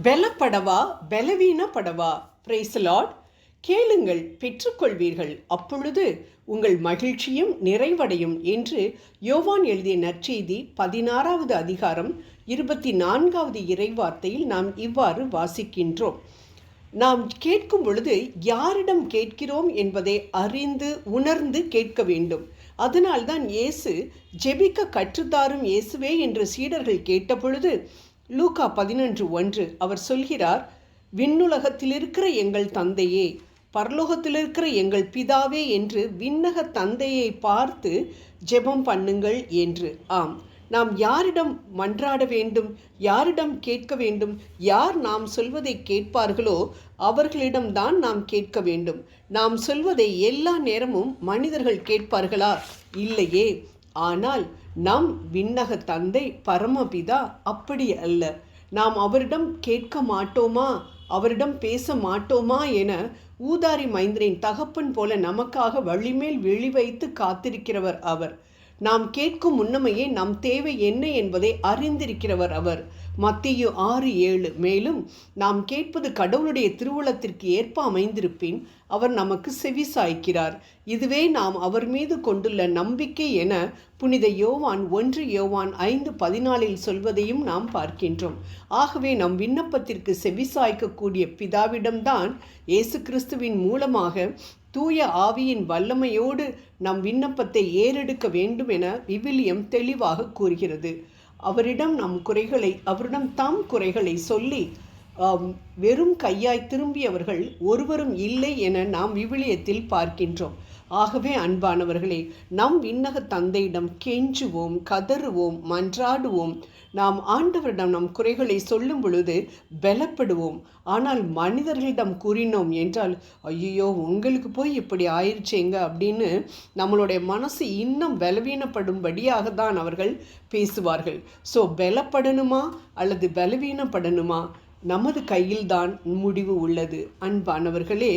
பலப்படவா பலவீனப்படவா? Padwa Lord கேளுங்கள் பெற்றுக்கொள்வீர்கள். அப்பொழுது உங்கள் மகிழ்ச்சியும் நிறைவடையும் என்று யோவான் எழுதிய நற்செய்தி பதினாறாவது அதிகாரம் இருபத்தி நான்காவது இறைவார்த்தையில் நாம் இவ்வாறு வாசிக்கின்றோம். நாம் கேட்கும் பொழுது யாரிடம் கேட்கிறோம் என்பதை அறிந்து உணர்ந்து கேட்க வேண்டும். அதனால்தான் இயேசு ஜெபிக்க கற்றுத்தாரும் இயேசுவே என்று சீடர்கள் கேட்டபொழுது லூகா பதினொன்று ஒன்று அவர் சொல்கிறார் விண்ணுலகத்தில் இருக்கிற எங்கள் தந்தையே பரலோகத்தில் இருக்கிற எங்கள் பிதாவே என்று விண்ணக தந்தையை பார்த்து ஜெபம் பண்ணுங்கள் என்று. ஆம். நாம் யாரிடம் மன்றாட வேண்டும் யாரிடம் கேட்க வேண்டும் யார் நாம் சொல்வதை கேட்பார்களோ அவர்களிடம்தான் நாம் கேட்க வேண்டும். நாம் சொல்வதை எல்லா நேரமும் மனிதர்கள் கேட்பார்களா? இல்லையே. ஆனால் நம் விண்ணக தந்தை பரமபிதா அப்படி அல்ல. நாம் அவரிடம் கேட்க மாட்டோமா? அவரிடம் பேச மாட்டோமா என ஊதாரி மைந்தரின் தகப்பன் போல நமக்காக வழிமேல் விழி வைத்து காத்திருக்கிறவர் அவர். நாம் கேட்கும் முன்னமையே நம் தேவை என்ன என்பதை அறிந்திருக்கிறவர் அவர். மத்திய ஆறு ஏழு. மேலும் நாம் கேட்பது கடவுளுடைய திருவுளத்திற்கு ஏற்ப அமைந்திருப்பின் அவர் நமக்கு செவி சாய்க்கிறார். இதுவே நாம் அவர் மீது கொண்டுள்ள நம்பிக்கை என புனித யோவான் ஒன்று யோவான் ஐந்து பதினாலில் சொல்வதையும் நாம் பார்க்கின்றோம். ஆகவே நம் விண்ணப்பத்திற்கு செவி சாய்க்கக்கூடிய பிதாவிடம்தான் இயேசு கிறிஸ்துவின் மூலமாக தூய ஆவியின் வல்லமையோடு நம் விண்ணப்பத்தை ஏறெடுக்க வேண்டும் என விவிலியம் தெளிவாக கூறுகிறது. அவரிடம் நம் குறைகளை அவரிடம் தாம் குறைகளை சொல்லி வெறும் கையாய் திரும்பியவர்கள் ஒருவரும் இல்லை என நாம் விவிலியத்தில் பார்க்கின்றோம். ஆகவே அன்பானவர்களே நம் விண்ணக தந்தையிடம் கெஞ்சுவோம் கதறுவோம் மன்றாடுவோம். நாம் ஆண்டவரிடம் நம் குறைகளை சொல்லும் பொழுது பலப்படுவோம். ஆனால் மனிதர்களிடம் கூறினோம் என்றால் ஐயோ உங்களுக்கு போய் இப்படி ஆயிடுச்சேங்க அப்படின்னு நம்மளுடைய மனசு இன்னும் பலவீனப்படும்படியாக தான் அவர்கள் பேசுவார்கள். ஸோ பலப்படணுமா அல்லது பலவீனப்படணுமா? நமது கையில்தான் முடிவு உள்ளது. அன்பானவர்களே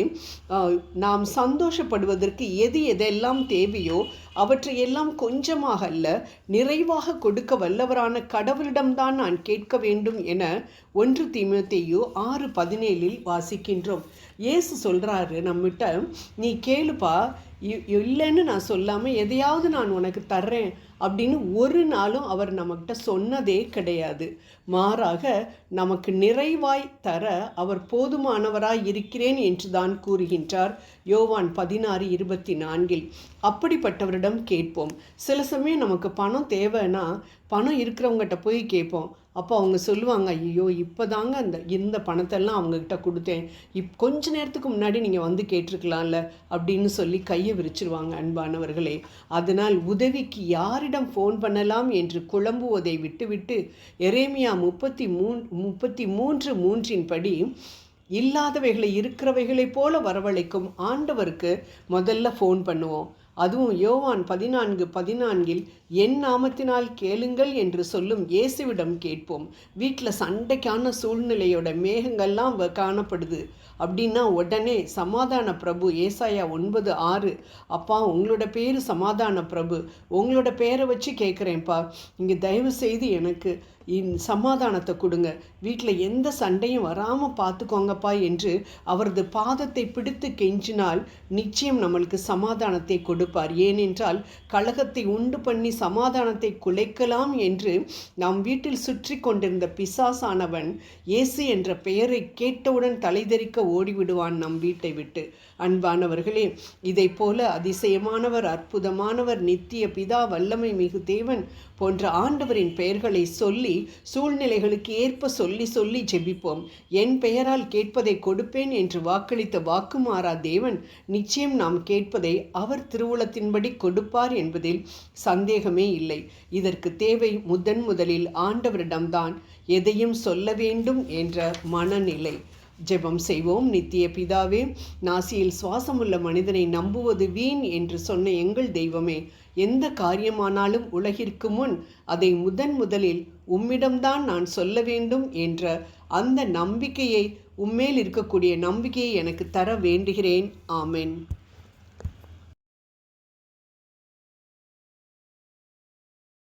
நாம் சந்தோஷப்படுவதற்கு எது எதெல்லாம் தேவையோ அவற்றையெல்லாம் கொஞ்சமாக அல்ல நிறைவாக கொடுக்க வல்லவரான கடவுளிடம்தான் நான் கேட்க வேண்டும் என ஒன்று தீமத்தையோ ஆறு பதினேழில் வாசிக்கின்றோம். ஏசு சொல்கிறாரு நம்மகிட்ட நீ கேளுப்பா இல்லைன்னு நான் சொல்லாமல் எதையாவது நான் உனக்கு தர்றேன் அப்படின்னு ஒரு நாளும் அவர் நம்மக்கிட்ட சொன்னதே கிடையாது. மாறாக நமக்கு நிறைவாய் தர அவர் போதுமானவராய் இருக்கிறேன் என்று தான் கூறுகின்றார் யோவான் பதினாறு இருபத்தி நான்கில். அப்படிப்பட்டவரிடம் கேட்போம். சில சமயம் நமக்கு பணம் தேவைன்னா பணம் இருக்கிறவங்ககிட்ட போய் கேட்போம். அப்போ அவங்க சொல்லுவாங்க ஐயோ இப்போ தாங்க அந்த இந்த பணத்தெல்லாம் அவங்கக்கிட்ட கொடுத்தேன். இப் கொஞ்ச நேரத்துக்கு முன்னாடி நீங்கள் வந்து கேட்டிருக்கலாம்ல அப்படின்னு சொல்லி கையை விரிச்சிருவாங்க அன்பானவர்களே. அதனால் உதவிக்கு யாரிடம் ஃபோன் பண்ணலாம் என்று குழம்புவதை விட்டுவிட்டு எரேமியா முப்பத்தி மூன் முப்பத்தி மூன்று மூன்றின் படி இல்லாதவைகளை இருக்கிறவைகளைப் போல வரவழைக்கும் ஆண்டவருக்கு முதல்ல ஃபோன் பண்ணுவோம். அதுவும் யோவான் பதினான்கு பதினான்கில் என் நாமத்தினால் கேளுங்கள் என்று சொல்லும் இயேசுவிடம் கேட்போம். வீட்டில் சண்டைக்கான சூழ்நிலையோட மேகங்கள்லாம் காணப்படுது. அப்படின்னா உடனே சமாதான பிரபு ஏசாயா ஒன்பது ஆறு அப்பா உங்களோட பேர் சமாதான பிரபு. உங்களோட பேரை வச்சு கேட்குறேன்ப்பா இங்கே தயவு செய்து எனக்கு சமாதானத்தை கொடுங்க. வீட்டில் எந்த சண்டையும் வராமல் பார்த்துக்கோங்கப்பா என்று அவரது பாதத்தை பிடித்து கெஞ்சினால் நிச்சயம் நம்மளுக்கு சமாதானத்தை கொடுப்பார். ஏனென்றால் கழகத்தை உண்டு பண்ணி சமாதானத்தை குலைக்கலாம் என்று நம் வீட்டில் சுற்றி கொண்டிருந்த பிசாசானவன் இயேசு என்ற பெயரை கேட்டவுடன் தலைதெறிக்க ஓடிவிடுவான் நம் வீட்டை விட்டு. அன்பானவர்களே இதை போல அதிசயமானவர் அற்புதமானவர் நித்திய பிதா வல்லமை மிகு தேவன் போன்ற ஆண்டவரின் பெயர்களை சொல்லி சூழ்நிலைகளுக்கு ஏற்ப சொல்லி சொல்லி ஜெபிப்போம். என் பெயரால் கேட்பதை கொடுப்பேன் என்று வாக்களித்த வாக்குமாறா தேவன் நிச்சயம் நாம் கேட்பதை அவர் திருவுளத்தின்படி கொடுப்பார் என்பதில் சந்தேகமே இல்லை. இதற்கு தேவை முதன் முதலில் ஆண்டவரிடம்தான் எதையும் சொல்ல வேண்டும் என்ற மனநிலை. ஜெபம் செய்வோம். நித்திய பிதாவே நாசியில் சுவாசமுள்ள மனிதனை நம்புவது வீண் என்று சொன்ன எங்கள் தெய்வமே எந்த காரியமானாலும் உலகிற்கு முன் அதை முதன் முதலில் உம்மிடம்தான் நான் சொல்ல வேண்டும் என்ற அந்த நம்பிக்கையை உம்மேல் இருக்கக்கூடிய நம்பிக்கையை எனக்கு தர வேண்டுகிறேன். ஆமென்.